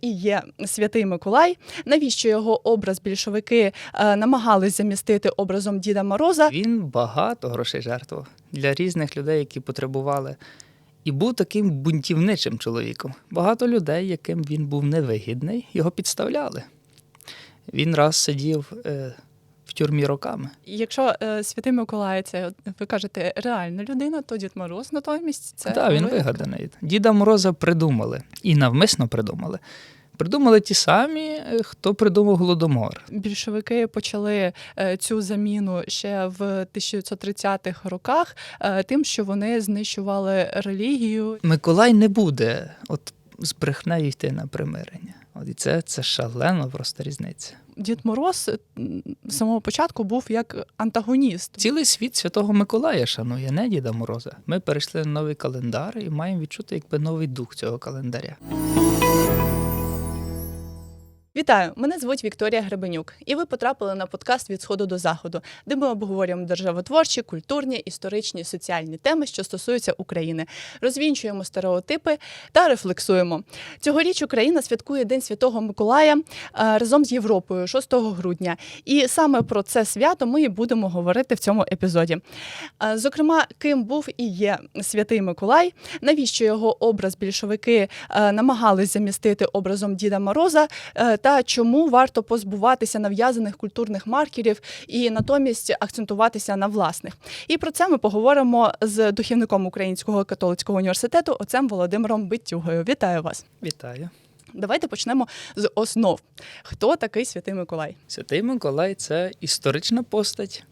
і є святий Миколай, навіщо його образ більшовики е, намагались замістити образом Діда Мороза. Він багато грошей жертвував для різних людей, які потребували. І був таким бунтівничим чоловіком. Багато людей, яким він був невигідний, його підставляли. Він раз сидів е, в тюрмі роками. Якщо е, святий Миколай це ви кажете реальна людина, то Дід Мороз натомість це Так, він вигаданий. Діда Мороза придумали і навмисно придумали. Придумали ті самі, е, хто придумав голодомор. Більшовики почали е, цю заміну ще в 1930-х роках, е, тим, що вони знищували релігію. Миколай не буде от з брехнею йти на примирення. От і це, це шалена просто різниця. Дід Мороз з самого початку був як антагоніст. Цілий світ Святого Миколая шанує, не Діда Мороза. Ми перейшли на новий календар і маємо відчути якби новий дух цього календаря. Вітаю! Мене звуть Вікторія Гребенюк, і ви потрапили на подкаст від сходу до заходу, де ми обговорюємо державотворчі, культурні, історичні, соціальні теми, що стосуються України, розвінчуємо стереотипи та рефлексуємо. Цьогоріч Україна святкує День Святого Миколая е, разом з Європою 6 грудня. І саме про це свято ми і будемо говорити в цьому епізоді. Е, Зокрема, ким був і є святий Миколай, навіщо його образ більшовики е, намагались замістити образом Діда Мороза, та чому варто позбуватися нав'язаних культурних маркерів і натомість акцентуватися на власних. І про це ми поговоримо з духівником Українського католицького університету отцем Володимиром Биттюгою. Вітаю вас! Вітаю! Давайте почнемо з основ. Хто такий святий Миколай? Святий Миколай це історична постать.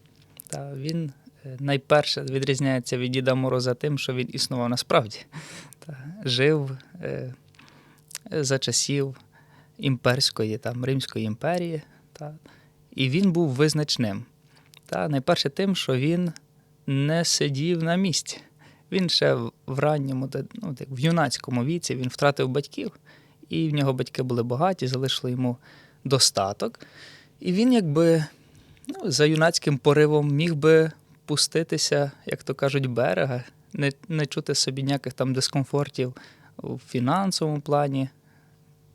Та він е, найперше відрізняється від Діда Мороза тим, що він існував насправді. Та, жив е, за часів імперської, там, Римської імперії. Та, і він був визначним. Та, найперше тим, що він не сидів на місці. Він ще в- в ранньому, ну, в юнацькому віці він втратив батьків, і в нього батьки були багаті, залишили йому достаток. І він, якби ну, за юнацьким поривом міг би пуститися, як то кажуть, берега, не, не чути собі ніяких там дискомфортів у фінансовому плані,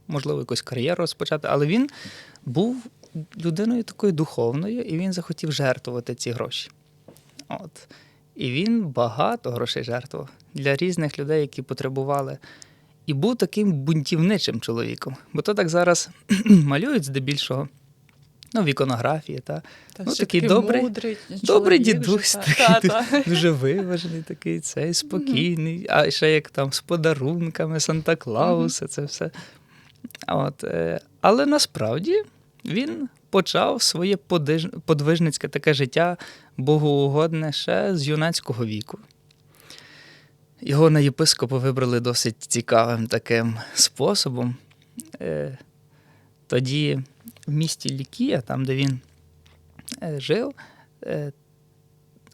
можливо, якусь кар'єру розпочати. Але він був людиною такою духовною, і він захотів жертвувати ці гроші. От. І він багато грошей жертвував для різних людей, які потребували. І був таким бунтівничим чоловіком. Бо то так зараз малюють здебільшого. Ну, в іконографії, та Та Ну, такий добрий- мудрий, добрий чоловік дідусь та- такий, та- та. дуже виважений, такий, цей спокійний, а ще як там з подарунками Санта Клауса, це все. От, е, але насправді він почав своє подвижницьке таке життя богоугодне ще з юнацького віку. Його на єпископа вибрали досить цікавим таким способом. Е, Тоді в місті Лікія, там, де він е, жив,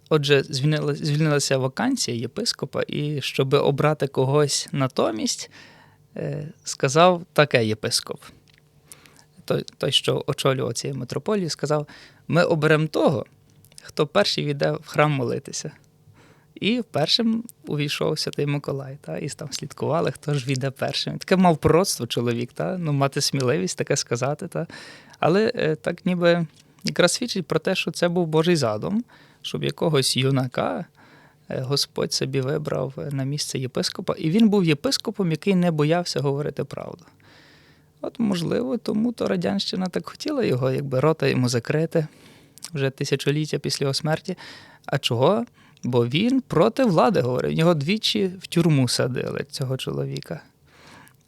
отже, звільнилася вакансія єпископа, і щоб обрати когось натомість, сказав таке єпископ. Той, що очолював цією митрополію, сказав: ми оберемо того, хто перший війде в храм молитися. І першим увійшов Святий Миколай, та, і там слідкували, хто ж війде першим. Таке мав пророцтво чоловік, та, ну, мати сміливість таке сказати. Та. Але е, так ніби якраз свідчить про те, що це був Божий задум, щоб якогось юнака е, Господь собі вибрав е, на місце єпископа. І він був єпископом, який не боявся говорити правду. От, можливо, тому то радянщина так хотіла його, якби рота йому закрити вже тисячоліття після його смерті. А чого? Бо він проти влади говорив. Його двічі в тюрму садили цього чоловіка.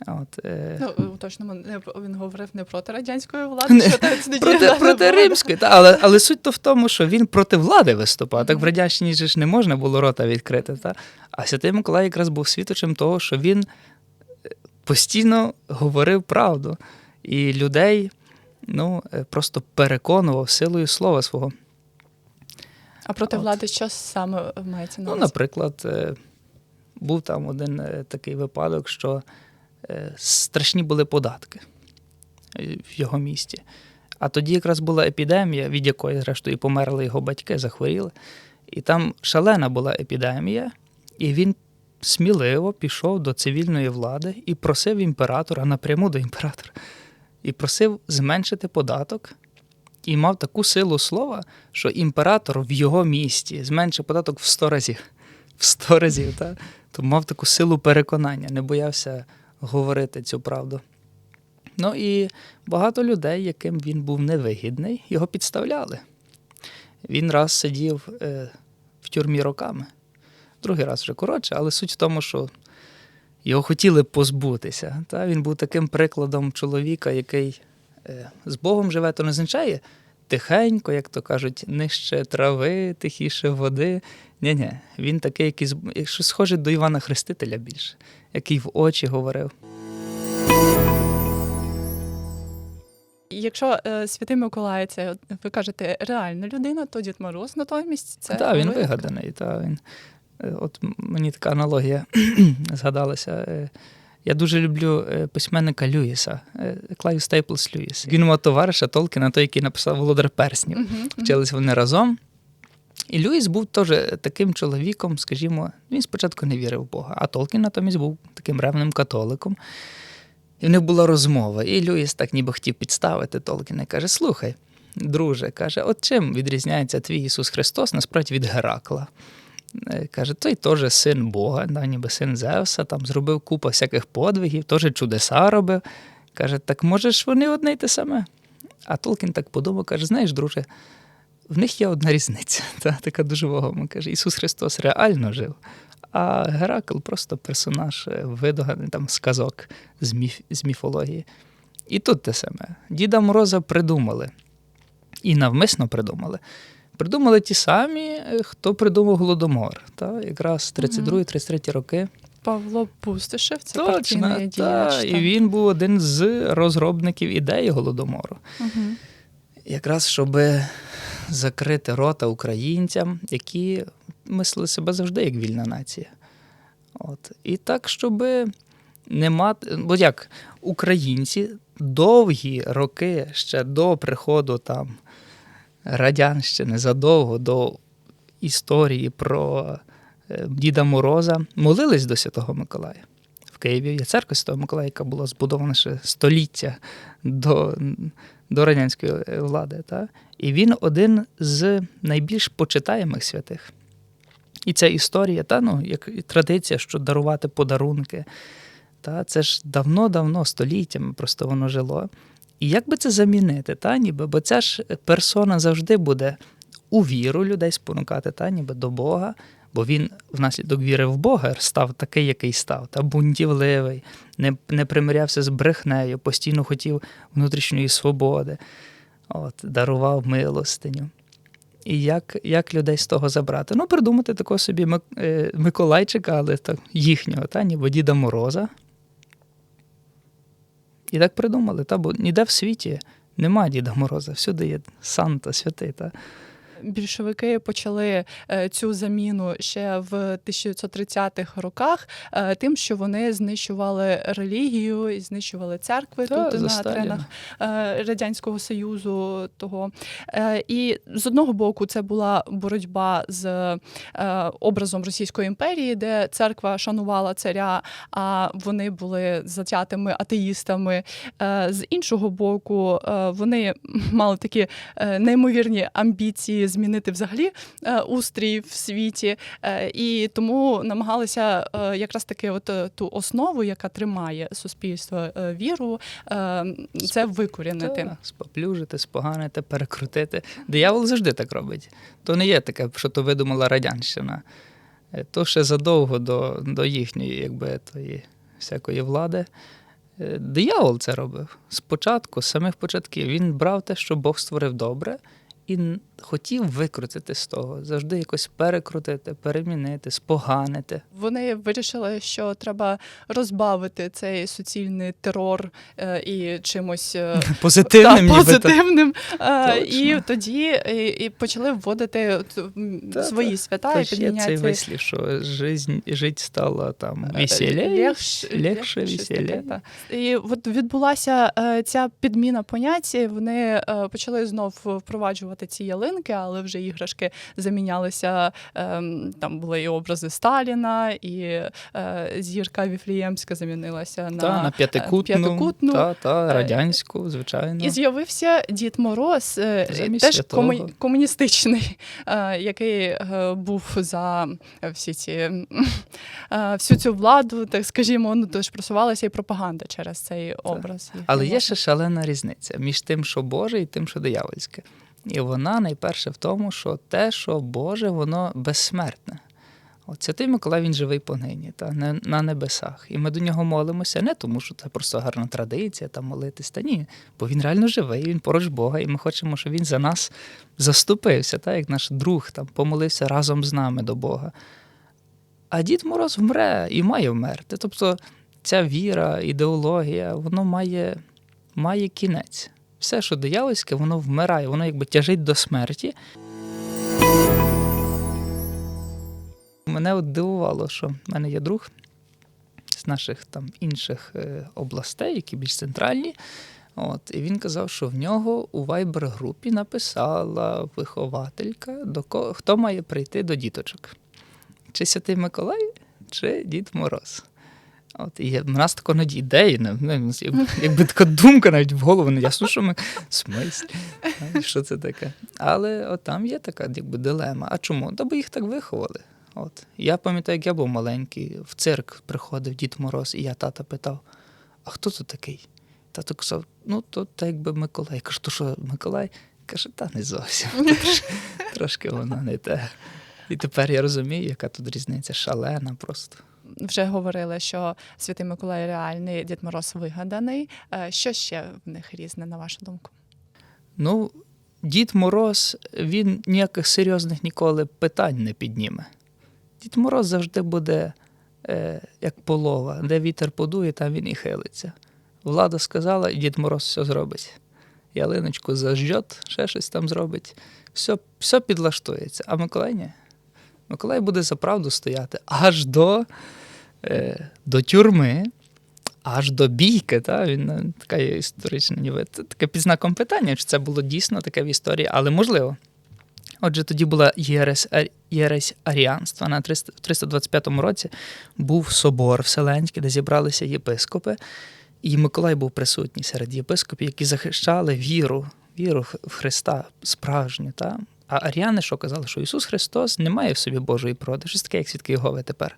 От, е... Ну, уточнимо, не він говорив не проти радянської влади, Не, що так тоді проти, проти римської, та, але, але суть то в тому, що він проти влади виступав. Так в радянщині ж не можна було рота відкрити. Та? А Святий Миколай якраз був свідочем того, що він е, постійно говорив правду. І людей ну, е, просто переконував силою слова свого. А проти От. влади що саме мається на увазі? Ну, наприклад, е, був там один е, такий випадок, що е, страшні були податки е, в його місті. А тоді якраз була епідемія, від якої, зрештою, померли його батьки, захворіли. І там шалена була епідемія, і він сміливо пішов до цивільної влади і просив імператора напряму до імператора, і просив зменшити податок. І мав таку силу слова, що імператор в його місті зменшив податок в 100 разів. В 100 разів, так? То мав таку силу переконання, не боявся говорити цю правду. Ну і багато людей, яким він був невигідний, його підставляли. Він раз сидів е, в тюрмі роками, другий раз вже коротше, але суть в тому, що його хотіли позбутися. Та? Він був таким прикладом чоловіка, який е, з Богом живе, то не означає тихенько, як то кажуть, нижче трави, тихіше води. Ні-ні, він такий, який якщо схожий до Івана Хрестителя більше, який в очі говорив. Якщо е, Святий Миколай, це ви кажете реальна людина, то Дід Мороз натомість це Так, він вигаданий. Та, він, е, от мені така аналогія згадалася. Я дуже люблю е, письменника Льюіса, е, Клайв Стейплс Льюіс. Він мав товариша Толкіна, той, який написав Володар Перснів. Мгм. Вчились вони разом. І Льюіс був теж таким чоловіком, скажімо, він спочатку не вірив в Бога, а Толкін натомість був таким ревним католиком. І в них була розмова. І Льюіс так ніби хотів підставити Толкіна і каже: Слухай, друже, каже, от чим відрізняється твій Ісус Христос насправді від Геракла? Е, Каже, той теж син Бога, да, ніби син Зевса, там зробив купу всяких подвигів, теж чудеса робив. Каже, так може ж вони одне й те саме? А Толкін так подумав, каже: знаєш, друже, в них є одна різниця, та, така дуже вагома. Каже, Ісус Христос реально жив, а Геракл просто персонаж е, видоганий там з з, міф, з міфології. І тут те саме. Діда Мороза придумали. І навмисно придумали. Придумали ті самі, е, хто придумав Голодомор. Та, якраз 32-33 роки. Павло Пустишев, це партійний діяч. та, і він був один з розробників ідеї Голодомору. Мгм. Якраз щоб закрити рота українцям, які мислили себе завжди як вільна нація. От. І так, щоб не мати. Бо як українці довгі роки ще до приходу там радянщини, задовго до історії про е, Діда Мороза, молились до Святого Миколая. В Києві є церква Святого Миколая, яка була збудована ще століття до, до радянської влади. Та? І він один з найбільш почитаємих святих. І ця історія, та, ну, як традиція, що дарувати подарунки. Та, це ж давно-давно, століттями просто воно жило. І як би це замінити, та, ніби, бо ця ж персона завжди буде у віру людей спонукати, та, ніби до Бога, бо він внаслідок віри в Бога став такий, який став, та бунтівливий, не, не примирявся з брехнею, постійно хотів внутрішньої свободи, от, дарував милостиню. І як, як людей з того забрати? Ну, придумати такого собі е, Миколайчика, але так, їхнього, та, ніби Діда Мороза. І так придумали, та, бо ніде в світі нема Діда Мороза, всюди є Санта, святий. Та. Більшовики почали е, цю заміну ще в 1930-х роках, е, тим, що вони знищували релігію і знищували церкви Та, тут на теренах е, радянського союзу. Того і з одного боку, це була боротьба з образом Російської імперії, де церква шанувала царя, а вони були затятими атеїстами. З іншого боку, вони мали такі неймовірні амбіції змінити взагалі е, устрій в світі, е, і тому намагалися е, якраз таки, от ту основу, яка тримає суспільство віру, це викорінити. Споплюжити, споганити, перекрутити. Диявол завжди так робить. То не є таке, що то видумала радянщина. То ще задовго до, до їхньої, якби тої всякої влади. Диявол це робив. Спочатку, з самих початків, він брав те, що Бог створив добре, і хотів викрутити з того, завжди якось перекрутити, перемінити, споганити. Вони вирішили, що треба розбавити цей суцільний терор е, і чимось е, Позитивним, та, позитивним. Е, і тоді і, почали вводити Та, свої та. свята Та і є цей вислів, що жизнь, жить стала там легше, та. І от відбулася ця підміна понять. Вони почали знов впроваджувати встановлювати ці ялинки, але вже іграшки замінялися. ем, Там були і образи Сталіна, і е, зірка Віфліємська замінилася на, Та, на е, п'ятикутну, п'ятикутну. Та, та, Е, радянську, звичайно. І з'явився Дід Мороз, Замість теж кому- комуністичний, який був за всі ці всю цю владу, так скажімо, ну тож просувалася і пропаганда через цей образ. їх Але є ще шалена різниця між тим, що Боже, і тим, що диявольське. І вона найперше в тому, що те, що Боже, воно безсмертне. От Святий Миколай він живий понині, та не на небесах. І ми до нього молимося не тому, що це просто гарна традиція там молитись, та ні, бо він реально живий, він поруч Бога, і ми хочемо, щоб він за нас заступився, та як наш друг там помолився разом з нами до Бога. А Дід Мороз вмре і має вмерти. Тобто ця віра, ідеологія, воно має, має кінець. Все, що диявольське, воно вмирає, воно якби тяжить до смерті. Мене от дивувало, що в мене є друг з наших там інших е, областей, які більш центральні. От, і він казав, що в нього у Viber-групі написала вихователька, до кого, хто має прийти до діточок. Чи Святий Миколай, чи Дід Мороз. От, і в нас такої навіть ідеї, не- ну, якби, якби така думка навіть в голову не ясно, що ми смислі, що це таке. Але от там є така якби, дилема. А чому? Та бо їх так виховали. От. Я пам'ятаю, як я був маленький, в цирк приходив Дід Мороз, і я тата питав: а хто це такий? Тато казав, ну то так якби Миколай. Я кажу, то що Миколай? Каже, та не зовсім. Трошки воно не те. І тепер я розумію, яка тут різниця шалена просто. Вже говорили, що Святий Миколай реальний, Дід Мороз вигаданий. Е, Що ще в них різне, на вашу думку? Ну, Дід Мороз, він ніяких серйозних ніколи питань не підніме. Дід Мороз завжди буде е, як полова, де вітер подує, там він і хилиться. Влада сказала, Дід Мороз все зробить. Ялиночку зажжет, ще щось там зробить. Все, все підлаштується. А Миколай ні. Миколай буде за правду стояти аж до, до тюрми, аж до бійки. Та? Він е, така історична, ніби це таке під знаком питання, чи це було дійсно таке в історії, але можливо. Отже, тоді була єресь, єресь аріанства. На 300 в 325 році був собор Вселенський, де зібралися єпископи, і Миколай був присутній серед єпископів, які захищали віру, віру в Христа справжню. Та? А аріани що казали, що Ісус Христос не має в собі Божої проди, щось таке, як свідки Єгови тепер.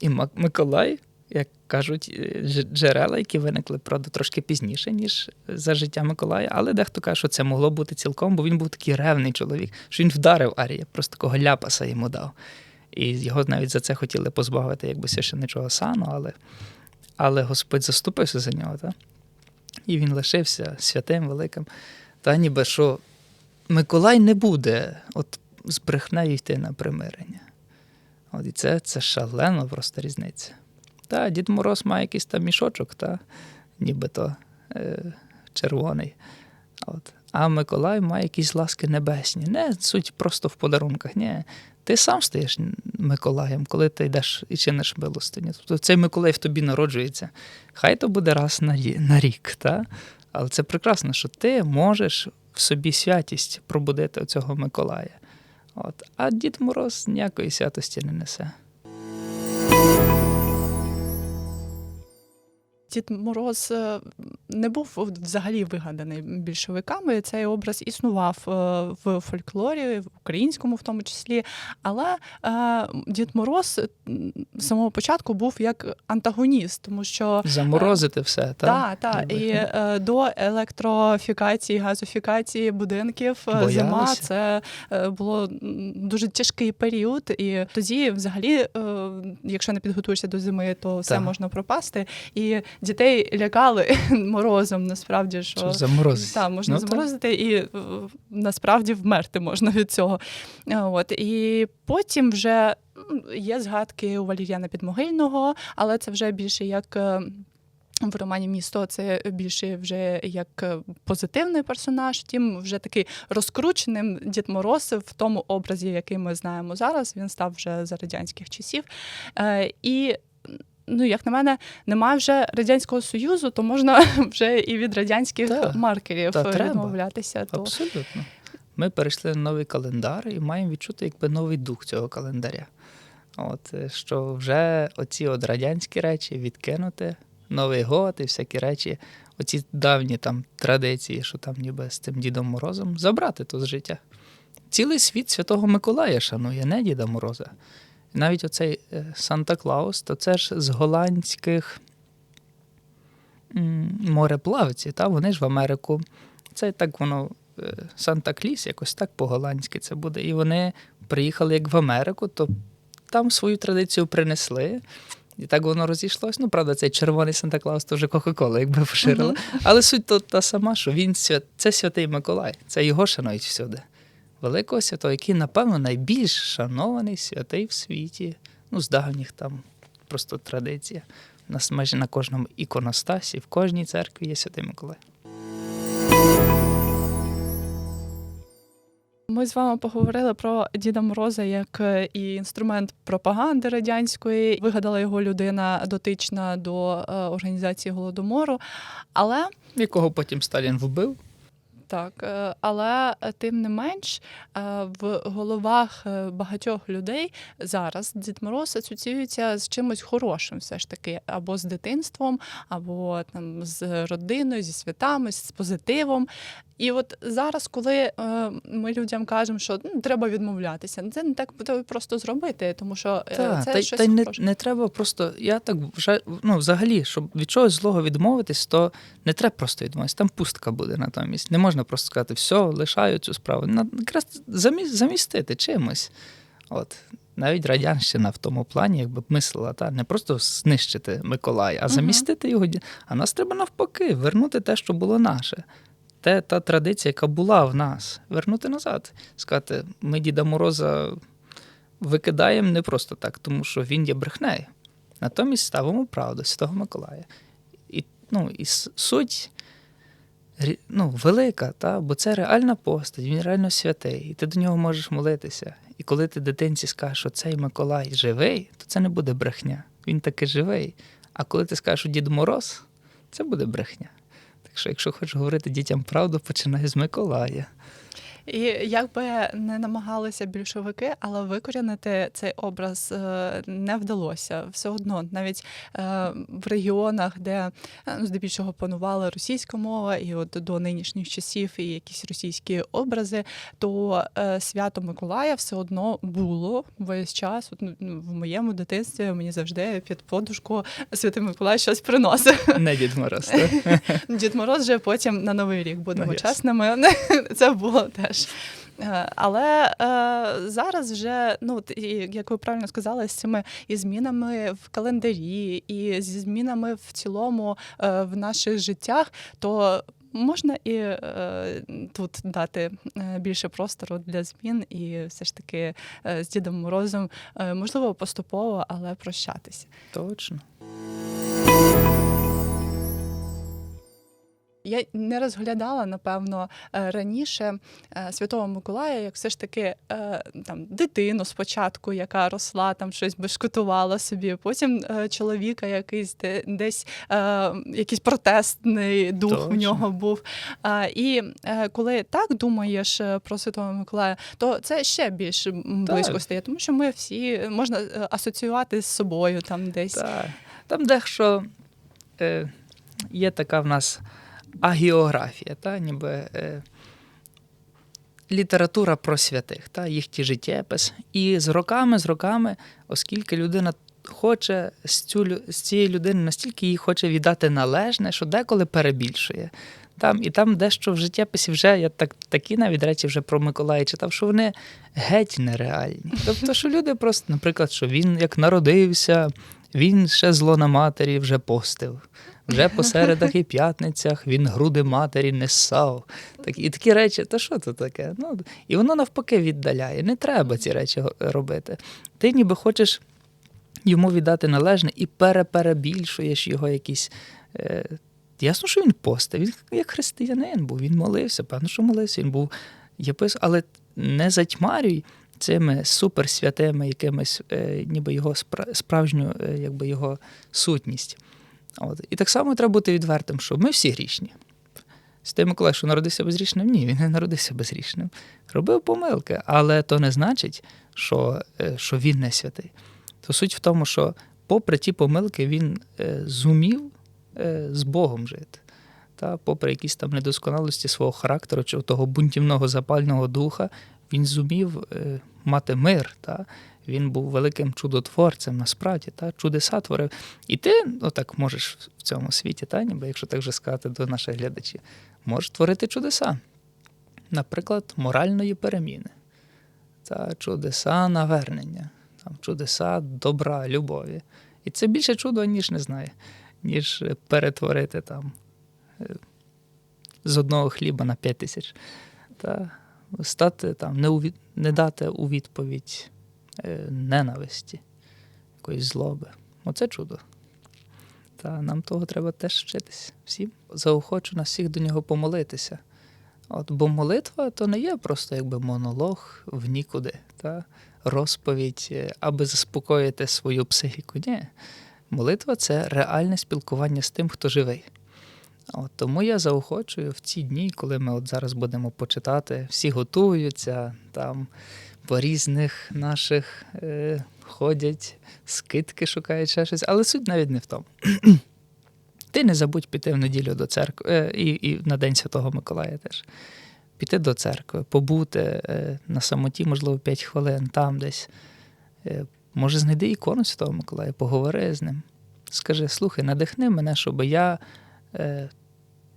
І Миколай, як кажуть, е, джерела, які виникли, правда, трошки пізніше, ніж за життя Миколая, але дехто каже, що це могло бути цілком, бо він був такий ревний чоловік, що він вдарив Арія, просто такого ляпаса йому дав. І його навіть за це хотіли позбавити, якби священичого сану, але, але Господь заступився за нього. Та? І він лишився святим, великим. Та ніби що Миколай не буде от з брехнею йти на примирення. От і це, це шалена просто різниця. Та, Дід Мороз має якийсь там мішочок, та, нібито е, червоний. От. А Миколай має якісь ласки небесні. Не суть просто в подарунках. Ні. Ти сам стаєш Миколаєм, коли ти йдеш і чиниш милостині. Тобто цей Миколай в тобі народжується. Хай то буде раз на рік. Та? Але це прекрасно, що ти можеш в собі святість пробудити цього Миколая. От. А Дід Мороз ніякої святості не несе. Дід Мороз е, не був взагалі вигаданий більшовиками. Цей образ існував е, в фольклорі, в українському в тому числі. Але е, Дід Мороз з самого початку був як антагоніст, тому що Заморозити все, так? Так, так. І до електрофікації, газофікації будинків Боялися. зима це було дуже тяжкий період. І тоді, взагалі, якщо не підготуєшся до зими, то все Так. можна пропасти. І дітей лякали морозом, насправді, що. Заморозити. Так, можна Ну, так. заморозити і насправді вмерти можна від цього. От і потім вже є згадки у Валір'яна Підмогильного, але це вже більше як. е, В романі місто це більше вже як е, позитивний персонаж, втім, вже такий розкрученим Дід Мороз в тому образі, який ми знаємо зараз. Він став вже за радянських часів. Е, І ну, як на мене, немає вже радянського союзу, то можна вже і від радянських Так. маркерів Та е, треба. То Абсолютно. ми перейшли на новий календар і маємо відчути якби новий дух цього календаря. От, е, що вже оці от радянські речі відкинути, Новий год і всякі речі, оці давні там традиції, що там ніби з цим Дідом Морозом, забрати тут з життя. Цілий світ Святого Миколая шанує, не Діда Мороза. Навіть оцей е, Санта Клаус, то це ж з голландських м, мореплавці, та? вони ж в Америку. Це так воно е, Санта Кліс, якось так по-голландськи це буде. І вони приїхали як в Америку, то там свою традицію принесли. І так воно розійшлось. Ну, правда, цей червоний Санта Клаус то вже Кока-Кола, якби поширила. Але суть то та сама, що він свят... це святий Миколай, це його шанують всюди. Великого святого, який, напевно, найбільш шанований святий в світі. Ну, з давніх там просто традиція. У нас майже на кожному іконостасі, в кожній церкві є святий Миколай. Ми з вами поговорили про Діда Мороза як е, і інструмент пропаганди радянської. Вигадала його людина дотична до е, організації голодомору. Але Якого потім Сталін вбив. Так, е, але е, тим не менш е, в головах багатьох людей зараз Дід Мороз асоціюється з чимось хорошим, все ж таки, або з дитинством, або там з родиною, зі святами, з позитивом. І от зараз, коли е, ми людям кажемо, що ну, треба відмовлятися, це не так буде просто зробити, тому що е, Та, це та, щось та й не, не треба просто. Я так вже ну, взагалі, щоб від чогось злого відмовитись, то не треба просто відмовитись. Там пустка буде натомість. Не можна просто сказати, все, лишаю цю справу. На, якраз замі, замістити чимось. От. Навіть радянщина в тому плані, якби мислила, та не просто знищити Миколая, а замістити його. А нас треба навпаки, вернути те, що було наше. Те, та традиція, яка була в нас, вернути назад. Сказати, ми Діда Мороза викидаємо не просто так, тому що він є брехнею. Натомість ставимо правду Святого Миколая. І, ну, і суть ну, велика, та? бо це реальна постать, він реально святий, і ти до нього можеш молитися. І коли ти дитинці скажеш, що цей Миколай живий, то це не буде брехня. Він таки живий. А коли ти скажеш, що Дід Мороз, це буде брехня. Так що, якщо хочеш говорити дітям правду, починай з Миколая. І як би не намагалися більшовики, але викорінити цей образ е, не вдалося. Все одно, навіть е, в регіонах, де е, ну, здебільшого панувала російська мова, і от до нинішніх часів і якісь російські образи, то свято Миколая все одно було весь час. От, ну, в моєму дитинстві мені завжди під подушку Святий Миколай щось приносив. Не Дід Мороз. так? Дід Мороз вже потім на Новий рік, будемо Ну, чесними. Це було теж. Е, Але е, зараз вже, ну як ви правильно сказали, з цими і змінами в календарі, і зі змінами в цілому е, в наших життях, то можна і е, тут дати е, більше простору для змін, і все ж таки е, з Дідом Морозом, е, можливо, поступово, але прощатися. Точно. Я не розглядала, напевно, е, раніше е, Святого Миколая, як все ж таки е, там дитину спочатку, яка росла, там щось бешкотувала собі. Потім чоловіка, якийсь десь якийсь протестний дух в нього був. І коли так думаєш про Святого Миколая, то це ще більш м, Так. близько стає, тому що ми всі можна асоціювати з собою там десь. Так. Там дехто е, є така в нас агіографія, та, ніби е, література про святих, та, їх ті життєпис. І з роками, з роками, оскільки людина хоче з, цю, з цієї людини настільки їй хоче віддати належне, що деколи перебільшує. Там, і там дещо в життєписі вже, я так, такі навіть речі вже про Миколая читав, що вони геть нереальні. Тобто, що люди просто, наприклад, що він як народився, він ще зло на матері вже постив. Вже по середах і п'ятницях він груди матері не ссав. Так, і такі речі, то що це таке? Ну, і воно навпаки віддаляє. Не треба ці речі робити. Ти ніби хочеш йому віддати належне і переперебільшуєш його якісь. Е, ясно, що він постив. Він як християнин був, він молився, певно, що молився, він був єпис, але не затьмарюй цими суперсвятими якимись, е, ніби його спра- справжню, е, якби його сутність. От. І так само треба бути відвертим, що ми всі грішні. Святий Миколай, що народився безрічним? Ні, він не народився безрічним. Робив помилки, але то не значить, що, е, що він не святий. То суть в тому, що, попри ті помилки, він е, зумів е, з Богом жити. Та, попри якісь там недосконалості свого характеру чи того бунтівного запального духа, він зумів е, мати мир. Та? Він був великим чудотворцем, насправді, та? чудеса творив. І ти отак можеш в цьому світі, та? ніби якщо так вже сказати до наших глядачів, можеш творити чудеса. Наприклад, моральної переміни, та чудеса навернення, там, чудеса добра, любові. І це більше чудо, ніж не знаю, ніж перетворити там е, з одного хліба на п'ять тисяч. Та стати там, не, у від... не дати у відповідь е, ненависті, якоїсь злоби. Оце чудо. Та нам того треба теж вчитись всім. Заохочу нас всіх до нього помолитися. От, бо молитва то не є просто якби монолог в нікуди, та розповідь, е, аби заспокоїти свою психіку. Ні. Молитва це реальне спілкування з тим, хто живий. От, тому я заохочую в ці дні, коли ми от зараз будемо почитати, всі готуються, там по різних наших е, ходять, скидки шукають ще щось, але суть навіть не в тому. Ти не забудь піти в неділю до церкви е, і, і на День Святого Миколая теж. Піти до церкви, побути е, на самоті, можливо, 5 хвилин, там десь. Е, може, знайди ікону Святого Миколая, поговори з ним. Скажи, слухай, надихни мене, щоб я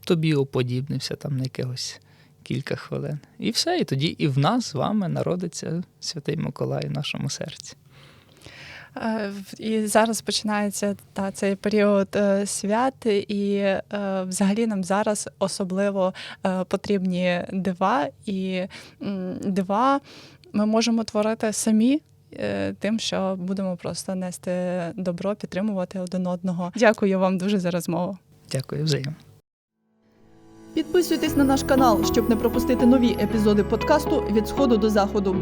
тобі уподібнився там на якихось кілька хвилин. І все, і тоді і в нас з вами народиться Святий Миколай в нашому серці. Е, І зараз починається та цей період е, свят, і е, взагалі нам зараз особливо е, потрібні дива, і дива ми можемо творити самі. е, Тим, що будемо просто нести добро, підтримувати один одного. Дякую вам дуже за розмову. Дякую взаємно. Підписуйтесь на наш канал, щоб не пропустити нові епізоди подкасту від сходу до заходу.